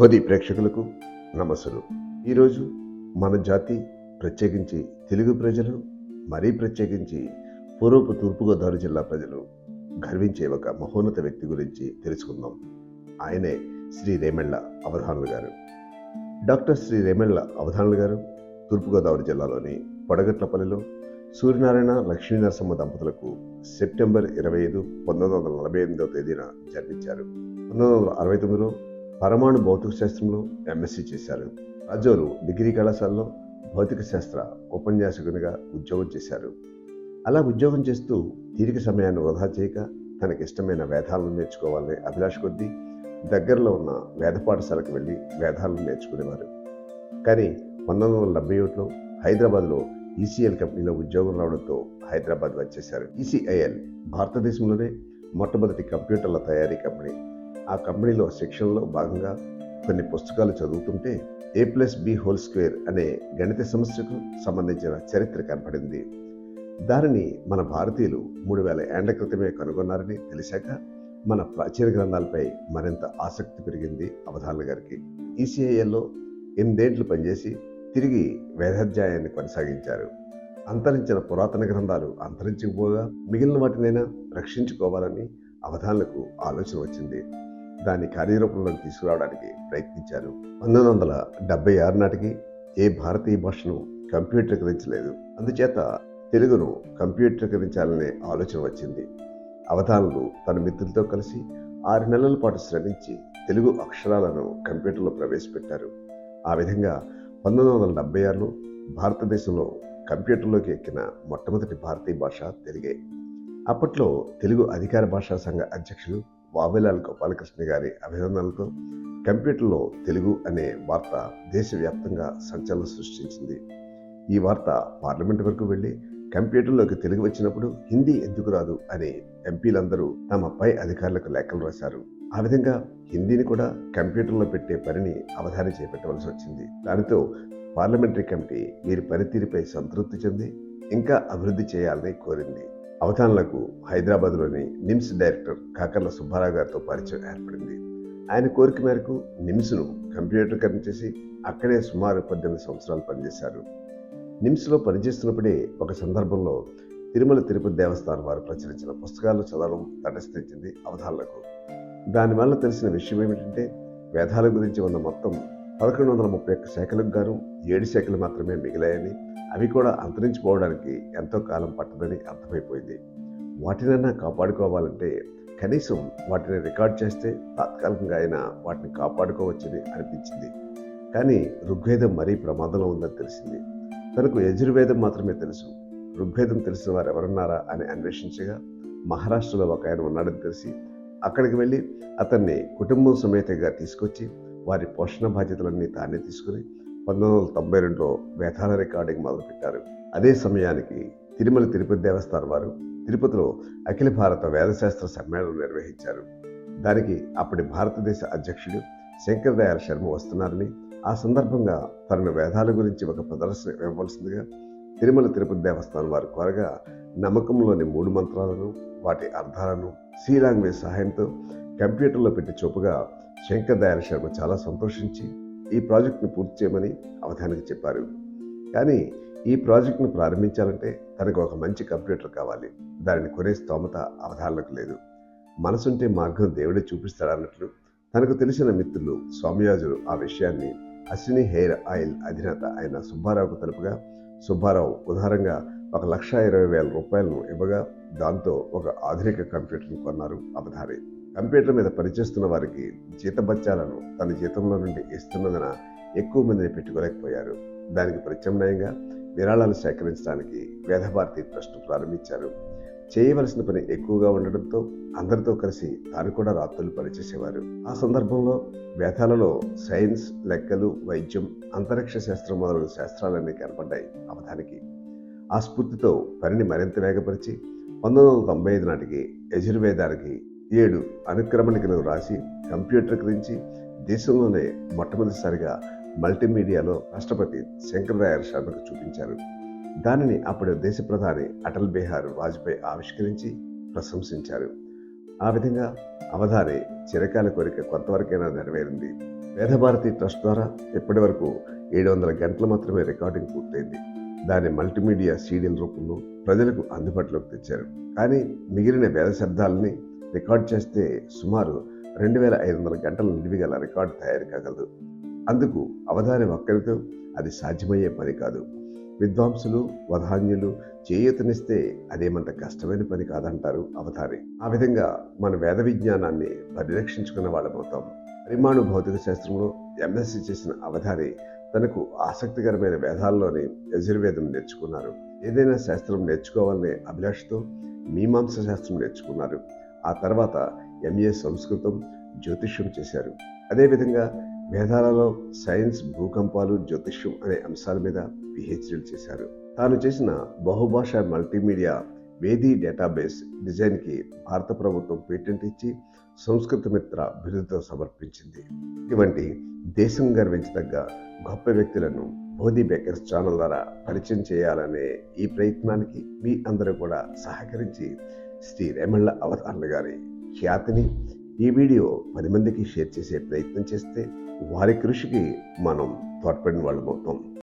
భోది ప్రేక్షకులకు నమస్సులు. ఈరోజు మన జాతి ప్రత్యేకించి తెలుగు ప్రజలు మరీ ప్రత్యేకించి పూర్వపు తూర్పుగోదావరి జిల్లా ప్రజలు గర్వించే ఒక మహోన్నత వ్యక్తి గురించి తెలుసుకుందాం. ఆయనే శ్రీ రేమెళ్ళ అవధానులు గారు. డాక్టర్ శ్రీ రేమెళ్ళ అవధానులు గారు తూర్పుగోదావరి జిల్లాలోని పొడగట్లపల్లిలో సూర్యనారాయణ లక్ష్మీ నరసింహ దంపతులకు సెప్టెంబర్ ఇరవై ఐదు పంతొమ్మిది వందల నలభై ఎనిమిదవ తేదీన జన్మించారు. పంతొమ్మిది వందల అరవై తొమ్మిదిలో పరమాణు భౌతిక శాస్త్రంలో ఎంఎస్సీ చేశారు. రాజోలు డిగ్రీ కళాశాలలో భౌతిక శాస్త్ర ఉపన్యాసకునిగా ఉద్యోగం చేశారు. అలా ఉద్యోగం చేస్తూ తీరిక సమయాన్ని వృధా చేయక తనకి ఇష్టమైన వేదాలను నేర్చుకోవాలనే అభిలాష కొద్దీ దగ్గరలో ఉన్న వేద పాఠశాలకు వెళ్ళి వేదాలను నేర్చుకునేవారు. కానీ పంతొమ్మిది వందల డెబ్బై ఒకటిలో హైదరాబాద్లో ఈసీఎల్ కంపెనీలో ఉద్యోగం రావడంతో హైదరాబాద్ వచ్చేశారు. ఈసీఐఎల్ భారతదేశంలోనే మొట్టమొదటి కంప్యూటర్ల తయారీ కంపెనీ. ఆ కంపెనీలో శిక్షణలో భాగంగా కొన్ని పుస్తకాలు చదువుతుంటే A plus B whole square అనే గణిత సమస్యకు సంబంధించిన చరిత్ర కనపడింది. దానిని మన భారతీయులు మూడు వేల ఏండ్ల క్రితమే కనుగొన్నారని తెలిసాక మన ప్రాచీన గ్రంథాలపై మరింత ఆసక్తి పెరిగింది అవధారణ గారికి. ఈసీఐఎల్లో ఎనిమిదేండ్లు పనిచేసి తిరిగి వేదాధ్యాయాన్ని కొనసాగించారు. అంతరించిన పురాతన గ్రంథాలు అంతరించకపోగా మిగిలిన వాటినైనా రక్షించుకోవాలని అవధానులకు ఆలోచన వచ్చింది. దాన్ని కార్యరూపంలోకి తీసుకురావడానికి ప్రయత్నించారు. పంతొమ్మిది వందల డెబ్బై ఆరు నాటికి ఏ భారతీయ భాషను కంప్యూటరీకరించలేదు. అందుచేత తెలుగును కంప్యూటరీకరించాలనే ఆలోచన వచ్చింది. అవధానులు తన మిత్రులతో కలిసి ఆరు నెలల పాటు శ్రమించి తెలుగు అక్షరాలను కంప్యూటర్లో ప్రవేశపెట్టారు. ఆ విధంగా పంతొమ్మిది వందల డెబ్బై ఆరులో భారతదేశంలో కంప్యూటర్లోకి ఎక్కిన మొట్టమొదటి భారతీయ భాష తెలుగే. అప్పట్లో తెలుగు అధికార భాషా సంఘ అధ్యక్షులు వావిలాల్ గోపాలకృష్ణ గారి అభినందనలతో కంప్యూటర్లో తెలుగు అనే వార్త దేశవ్యాప్తంగా సంచలనం సృష్టించింది. ఈ వార్త పార్లమెంట్ వరకు వెళ్ళి కంప్యూటర్లోకి తెలుగు వచ్చినప్పుడు హిందీ ఎందుకు రాదు అని ఎంపీలందరూ తమ పై అధికారులకు లేఖలు రాశారు. ఆ విధంగా హిందీని కూడా కంప్యూటర్లో పెట్టే పనిని అవధాని చేపట్టవలసి వచ్చింది. దానితో పార్లమెంటరీ కమిటీ వీరి పనితీరుపై సంతృప్తి చెంది ఇంకా అభివృద్ధి చేయాలని కోరింది. అవధానులకు హైదరాబాద్లోని నిమ్స్ డైరెక్టర్ కాకర్ల సుబ్బారావు గారితో పరిచయం ఏర్పడింది. ఆయన కోరిక మేరకు నిమ్స్ను కంప్యూటర్కరణ చేసి అక్కడే సుమారు పద్దెనిమిది సంవత్సరాలు పనిచేశారు. నిమ్స్లో పనిచేస్తున్నప్పుడే ఒక సందర్భంలో తిరుమల తిరుపతి దేవస్థానం వారు ప్రచురించిన పుస్తకాలు చదవడం తటస్థించింది అవధానులకు దానివల్ల తెలిసిన విషయం ఏమిటంటే వేదాల గురించి ఉన్న మొత్తం పదకొండు వందల ముప్పై ఒక్క శాఖలకు గాను ఏడు శాఖలు మాత్రమే మిగిలాయని అవి కూడా అంతరించిపోవడానికి ఎంతో కాలం పట్టదని అర్థమైపోయింది. వాటినన్నా కాపాడుకోవాలంటే కనీసం వాటిని రికార్డ్ చేస్తే తాత్కాలికంగా అయినా వాటిని కాపాడుకోవచ్చని అనిపించింది. కానీ ఋగ్వేదం మరీ ప్రమాదంలో ఉందని తెలిసింది. తనకు యజుర్వేదం మాత్రమే తెలుసు. ఋగ్వేదం తెలిసిన వారు ఎవరున్నారా అని అన్వేషించగా మహారాష్ట్రలో ఒక ఆయన ఉన్నాడని తెలిసి అక్కడికి వెళ్ళి అతన్ని కుటుంబం సమేతంగా తీసుకొచ్చి వారి పోషణ బాధ్యతలన్నీ తానే తీసుకుని పంతొమ్మిది వందల తొంభై రెండులో వేదాల రికార్డింగ్ మొదలుపెట్టారు. అదే సమయానికి తిరుమల తిరుపతి దేవస్థానం వారు తిరుపతిలో అఖిల భారత వేదశాస్త్ర సమ్మేళనం నిర్వహించారు. దానికి అప్పటి భారతదేశ అధ్యక్షుడు శంకర్ దయాళ్ శర్మ వస్తున్నారని ఆ సందర్భంగా తనను వేదాల గురించి ఒక ప్రదర్శన ఇవ్వవలసిందిగా తిరుమల తిరుపతి దేవస్థానం వారు కోరగా నమ్మకంలోని మూడు మంత్రాలను వాటి అర్థాలను సి లాంగ్వేజ్ సహాయంతో కంప్యూటర్లో పెట్టి చూపుగా శంకర్ దయాల శర్మ చాలా సంతోషించి ఈ ప్రాజెక్టును పూర్తి చేయమని అవధానికి చెప్పారు. కానీ ఈ ప్రాజెక్టును ప్రారంభించాలంటే తనకు ఒక మంచి కంప్యూటర్ కావాలి. దానిని కొనే స్తోమత అవధారణకు లేదు. మనసుంటే మార్గం దేవుడే చూపిస్తాడన్నట్లు తనకు తెలిసిన మిత్రులు స్వామియాజులు ఆ విషయాన్ని అశ్విని హెయిర్ ఆయిల్ అధినేత అయిన సుబ్బారావుకు తెలుపుగా సుబ్బారావు ఉదారంగా ఒక లక్ష ఇరవై వేల రూపాయలను ఇవ్వగా దాంతో ఒక ఆధునిక కంప్యూటర్ని కొన్నారు అవధారి కంప్యూటర్ మీద పనిచేస్తున్న వారికి జీతబత్యాలను తన జీతంలో నుండి ఇస్తున్నందున ఎక్కువ మందిని పెట్టుకోలేకపోయారు. దానికి ప్రత్యామ్నాయంగా విరాళాలు సేకరించడానికి వేదభారతి ట్రస్ట్ ప్రారంభించారు. చేయవలసిన పని ఎక్కువగా ఉండడంతో అందరితో కలిసి తాను కూడా రాత్రులు పనిచేసేవారు. ఆ సందర్భంలో వేదాలలో సైన్స్ లెక్కలు వైద్యం అంతరిక్ష శాస్త్రం మొదలైన శాస్త్రాలన్నీ కనపడ్డాయి అవధానికి. ఆ స్ఫూర్తితో పనిని మరింత వేగపరిచి పంతొమ్మిది వందల తొంభై ఐదు నాటికి యజుర్వేదానికి ఏడు అనుక్రమణికలు రాసి కంప్యూటరీకరించి దేశంలోనే మొట్టమొదటిసారిగా మల్టీమీడియాలో రాష్ట్రపతి శంకర్ శర్మకు చూపించారు. దానిని అప్పుడు దేశ ప్రధాని అటల్ బిహారీ వాజ్పేయి ఆవిష్కరించి ప్రశంసించారు. ఆ విధంగా అవధాని చిరకాల కోరిక కొంతవరకైనా నెరవేరింది. వేదభారతి ట్రస్ట్ ద్వారా ఇప్పటి వరకు ఏడు వందల గంటలు మాత్రమే రికార్డింగ్ పూర్తయింది. దాని మల్టీమీడియా సీడీల రూపంలో ప్రజలకు అందుబాటులోకి తెచ్చారు. కానీ మిగిలిన వేద శబ్దాలని రికార్డ్ చేస్తే సుమారు రెండు వేల ఐదు వందల గంటల నిడివిగల రికార్డు తయారు కాగలదు. అందుకు అవధాని ఒక్కరితో అది సాధ్యమయ్యే పని కాదు. విద్వాంసులు వధాన్యులు చేయూతనిస్తే అదేమంత కష్టమైన పని కాదంటారు అవధాని. ఆ విధంగా మన వేద విజ్ఞానాన్ని పరిరక్షించుకున్న వాళ్ళమవుతాం. పరిమాణు భౌతిక శాస్త్రంలో ఎంఎస్సి చేసిన అవధాని తనకు ఆసక్తికరమైన వేదాల్లోని యజుర్వేదం నేర్చుకున్నారు. ఏదైనా శాస్త్రం నేర్చుకోవాలనే అభిలాషతో మీమాంస శాస్త్రం నేర్చుకున్నారు. ఆ తర్వాత ఎంఏ సంస్కృతం జ్యోతిష్యం చేశారు. అదేవిధంగా మేధాలలో సైన్స్ భూకంపాలు జ్యోతిష్యం అనే అంశాల మీద పిహెచ్డీలు చేశారు. తాను చేసిన బహుభాషా మల్టీమీడియా వేదీ డేటాబేస్ డిజైన్కి భారత ప్రభుత్వం పేటెంట్ ఇచ్చి సంస్కృత మిత్ర బిరుదుతో సమర్పించింది. ఇటువంటి దేశం గర్వించదగ్గ గొప్ప వ్యక్తులను బోధి బేకర్స్ ఛానల్ ద్వారా పరిచయం చేయాలనే ఈ ప్రయత్నానికి మీ అందరూ కూడా సహకరించి శ్రీ రేమళ్ళ అవతారణ గారి ఖ్యాతిని ఈ వీడియో పది మందికి షేర్ చేసే ప్రయత్నం చేస్తే వారి కృషికి మనం తోడ్పడిన వాళ్ళమవుతాం.